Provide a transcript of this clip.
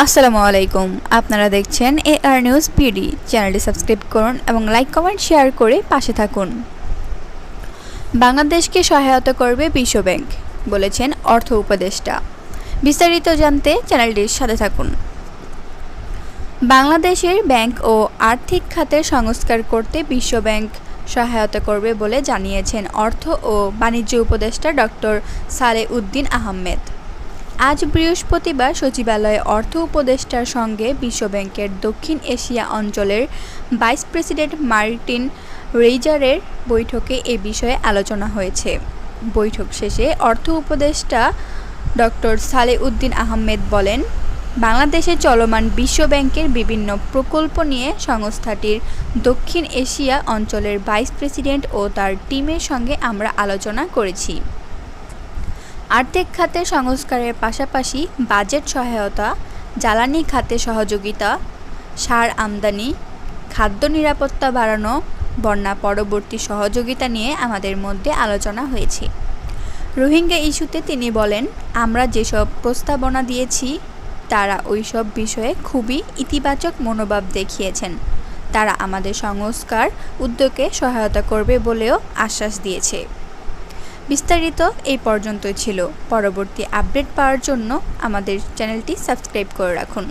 আসসালামু আলাইকুম। আপনারা দেখছেন এ আর নিউজ পিডি চ্যানেলটি সাবস্ক্রাইব করুন এবং লাইক, কমেন্ট, শেয়ার করে পাশে থাকুন। বাংলাদেশকে সহায়তা করবে বিশ্ব ব্যাংক, বলেছেন অর্থ উপদেষ্টা। বিস্তারিত জানতে চ্যানেলটির সাথে থাকুন। বাংলাদেশের ব্যাংক ও আর্থিক খাতের সংস্কার করতে বিশ্ব ব্যাংক সহায়তা করবে বলে জানিয়েছেন অর্থ ও বাণিজ্য উপদেষ্টা ডক্টর সালে উদ্দিন আহমেদ। আজ বৃহস্পতিবার সচিবালয়ে অর্থ উপদেষ্টার সঙ্গে বিশ্বব্যাংকের দক্ষিণ এশিয়া অঞ্চলের ভাইস প্রেসিডেন্ট মার্টিন রেইজারের বৈঠকে এ বিষয়ে আলোচনা হয়েছে। বৈঠক শেষে অর্থ উপদেষ্টা ডক্টর সালে উদ্দিন আহমেদ বলেন, বাংলাদেশে চলমান বিশ্বব্যাংকের বিভিন্ন প্রকল্প নিয়ে সংস্থাটির দক্ষিণ এশিয়া অঞ্চলের ভাইস প্রেসিডেন্ট ও তার টিমের সঙ্গে আমরা আলোচনা করেছি। আর্থিক খাতে সংস্কারের পাশাপাশি বাজেট সহায়তা, জ্বালানি খাতে সহযোগিতা, সার আমদানি, খাদ্য নিরাপত্তা বাড়ানো, বন্যা পরবর্তী সহযোগিতা নিয়ে আমাদের মধ্যে আলোচনা হয়েছে। রোহিঙ্গা ইস্যুতে তিনি বলেন, আমরা যেসব প্রস্তাবনা দিয়েছি, তারা ওইসব বিষয়ে খুবই ইতিবাচক মনোভাব দেখিয়েছেন। তারা আমাদের সংস্কার উদ্যোগে সহায়তা করবে বলেও আশ্বাস দিয়েছে। বিস্তারিত এই পর্যন্তই ছিল। পরবর্তী আপডেট পাওয়ার জন্য আমাদের চ্যানেলটি সাবস্ক্রাইব করে রাখুন।